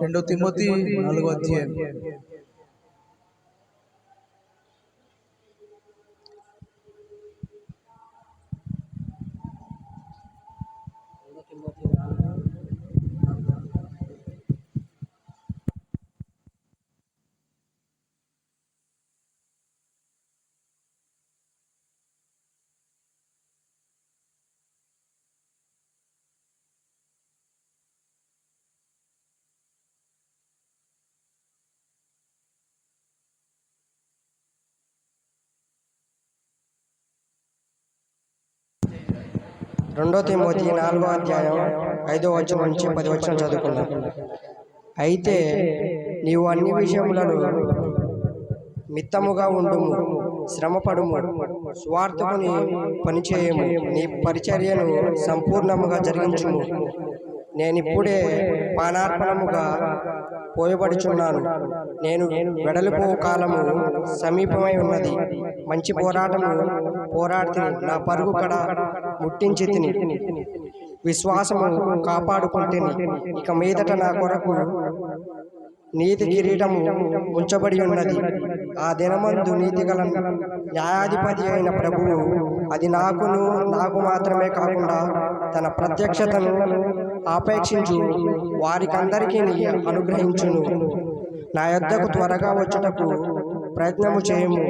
రెండో తిమ్మతి నాలుగో అధ్యాయం. రెండో తిమోతి నాలుగో అధ్యాయం ఐదో వచ్చిన నుంచి పది వచ్చిన చదువుకుందాం. అయితే నీవు అన్ని విషయములను మిత్తముగా ఉండుము శ్రమపడుము స్వార్థముని పనిచేయము నీ పరిచర్యను సంపూర్ణముగా జరిగించుము. నేనిప్పుడే పానార్పణముగా పోయబడుచున్నాను. నేను వెడలిపో కాలము సమీపమై ఉన్నది. మంచి పోరాటము పోరాడితే నా పరుగు కడ ముట్టించి తిని. విశ్వాసము కాపాడుకుంటేని ఇక మీదట నా కొరకు నీతి కిరీటము ఉంచబడి ఉన్నది. ఆ దినమందు నీతి గల న్యాయాధిపతి అయిన ప్రభువు అది నాకును నాకు మాత్రమే కాకుండా తన ప్రత్యక్షతను ఆపేక్షించు. వారికందరికీ అనుగ్రహించును. నా యొద్దకు త్వరగా వచ్చుటకు ప్రయత్నము చేయము.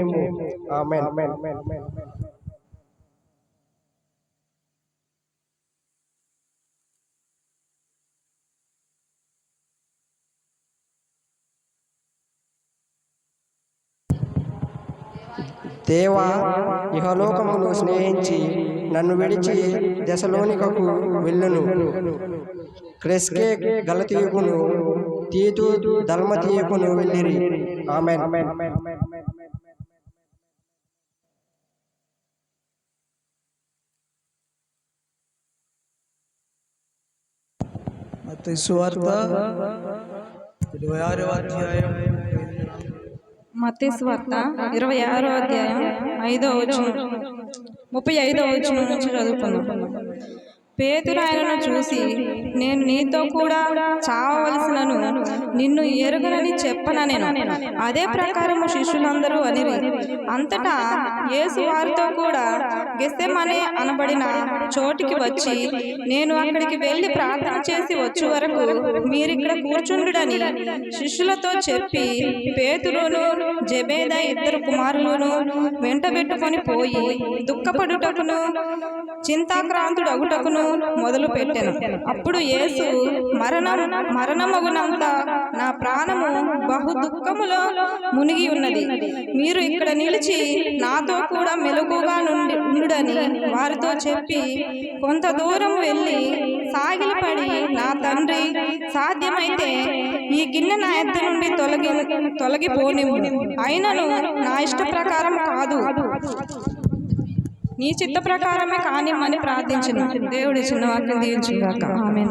దేవా ఇహలోకమును స్నేహించి నన్ను విడిచి దశలోనికకు వెళ్ళును. క్రెస్కే గలతీయుకును తీతు దల్మతీయుకును వెళ్ళిరి. ఆమె సువార్త ఇరవై ఆరో అధ్యాయం. మత్తయి వార్త ఇరవై ఆరో అధ్యాయం ఐదో వచనం. ముప్పై ఐదో వచనం నుంచి చదువుకుందాం. పేతురు ఆయనను చూసి నేను నీతో కూడా చావవలసినను నిన్ను ఎరుగనని చెప్పన నేను? అదే ప్రకారము శిష్యులందరూ అని అంతటా యేసు వారితో కూడా గెస్తెమనే అనబడిన చోటికి వచ్చి నేను అక్కడికి వెళ్ళి ప్రార్థన చేసి వచ్చే వరకు మీరిక్కడ కూర్చుండుడని శిష్యులతో చెప్పి పేతురును జబేద ఇద్దరు కుమారులను వెంటబెట్టుకొని పోయి దుఃఖపడుటకును చింతాక్రాంతుడు అగుటకును మొదలు పెట్టాను. అప్పుడు యేసు మరణం మరణమగునంత నా ప్రాణము బహు దుఃఖములో మునిగి ఉన్నది. మీరు ఇక్కడ నిలిచి నాతో కూడా మెలకుగా నుండి ఉండుడని వారితో చెప్పి కొంత దూరం వెళ్ళి సాగిలపడి నా తండ్రి సాధ్యమైతే ఈ గిన్నె నా ఎద్ద నుండి తొలగి తొలగిపోనివ్వు. అయినను నా ఇష్ట ప్రకారం కాదు. నీ చిత్త ప్రకారమే కానిమ్మని ప్రార్థించిన. దేవుడి చిన్న వాక్యం దీవించుగాక ఆమె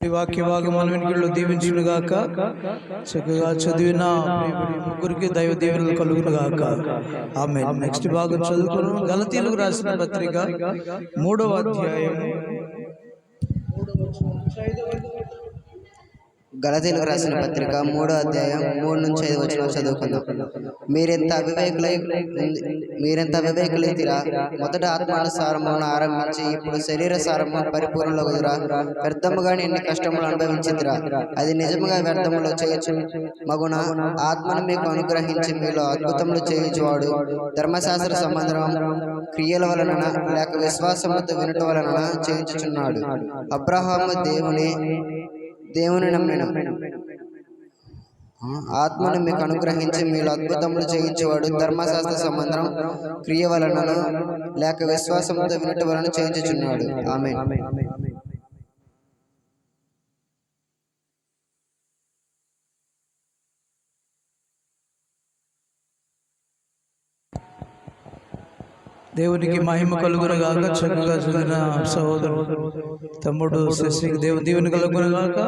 ఈ వాక్య భాగం మన వెనుకల్లో దీవించును గాక చక్కగా చదివిన ముగ్గురికి దైవ దీవెనలు కలుగును గాక ఆమె నెక్స్ట్ భాగం చదువుకున్నాం గలతీలకు రాసిన పత్రిక మూడవ అధ్యాయం గలతీలకు రాసిన పత్రిక మూడో అధ్యాయం మూడు నుంచి ఐదు వచ్చిన చదువుకుందాం. మీరెంత అవివేకులై మీరెంత అవివేకులైతిరా? మొదట ఆత్మానుసారమును ఆరంభించి ఇప్పుడు శరీర సారము పరిపూర్ణలగుదురా వ్యర్థముగా ఎన్ని కష్టములు అనుభవించిదిరా అది నిజముగా వ్యర్థములో చేయొచ్చు. మగున ఆత్మను మీకు అనుగ్రహించి మీలో అద్భుతములు చేయించువాడు. ధర్మశాస్త్ర సంబంధం క్రియల వలన లేక విశ్వాసముతో వినుట వలన చేయించుచున్నాడు. అబ్రహాము దేవుని దేవుని నమ్మిన ఆత్మను మీకు అనుగ్రహించి మీలో అద్భుతములు చేయించేవాడు ధర్మశాస్త్ర సంబంధం క్రియ వలన లేక విశ్వాసంతో వినట వలన చేయించుచున్నాడు. ఆమె దేవునికి మహిమ కలుగును గాక చక్కగా చదివిన సహోదరుడు. తమ్ముడు శశికి దేవుని దీవెని కలుగును గాక.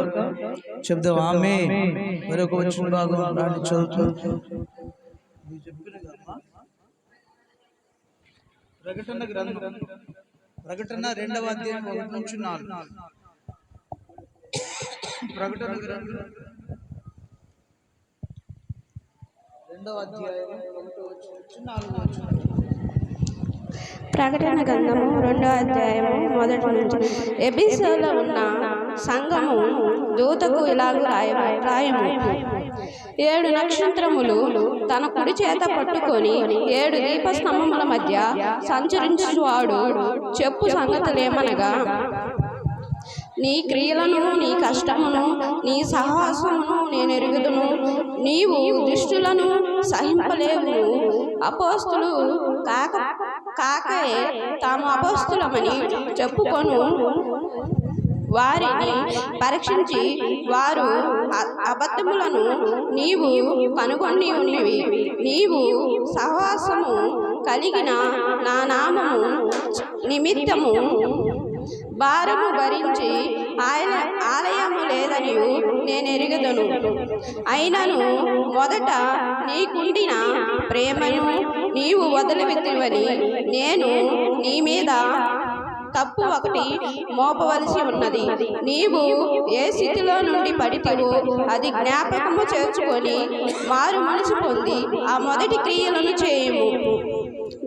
చెప్దాం ఆమె మరొక వచ్చిన భాగం రాని చదువుతూ. ప్రకటన గ్రంథం. ప్రకటన రెండవ అధ్యాయం ఒకటి నుంచి నాలుగు. ప్రకటన గ్రంథం. రెండవ అధ్యాయం ఒకటో నాలుగో. ప్రకటన గ్రంథము రెండో అధ్యాయము మొదటి నుంచి. ఎబిసోలో ఉన్న సంఘము దూతకు ఇలాగ రాయ రాయము. ఏడు నక్షత్రములు తన కుడి చేత పట్టుకొని ఏడు దీపస్తంభముల మధ్య సంచరించువాడు చెప్పు సంగతులేమనగా నీ క్రియలను నీ కష్టమును నీ సహవాసమును నేను ఎరుగుదును నీవు దుష్టులను సహింపలేవు. అపోస్తులు కాక కాకయే తాము అపోస్తులమని చెప్పుకొను. వారిని పరీక్షించి వారు అబద్ధములను నీవు కనుగొని ఉన్నవి. నీవు సహవాసము కలిగిన నా నామము నిమిత్తము భారము భరించి ఆయన ఆలయము లేదని నేను ఎరుగదను అయినను మొదట నీకుండిన ప్రేమను నీవు వదిలిపెట్టివని నేను నీ మీద తప్పు ఒకటి మోపవలసి ఉన్నది. నీవు ఏ స్థితిలో నుండి పడితివో అది జ్ఞాపకము చేర్చుకొని మారు మనసు పొంది ఆ మొదటి క్రియలను చేయము.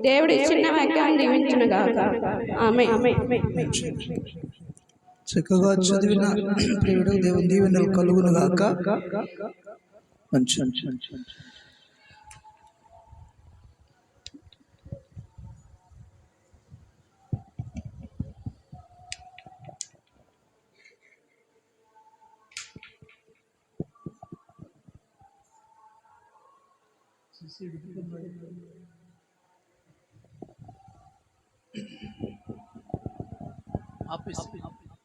దేవుడి చిన్న వాక్యం దీవించునుగాక ఆమె చక్కగా చదివిన ప్రియుడు దేవుని దీవెనలు కలుగును గాక. మంచి آپ اس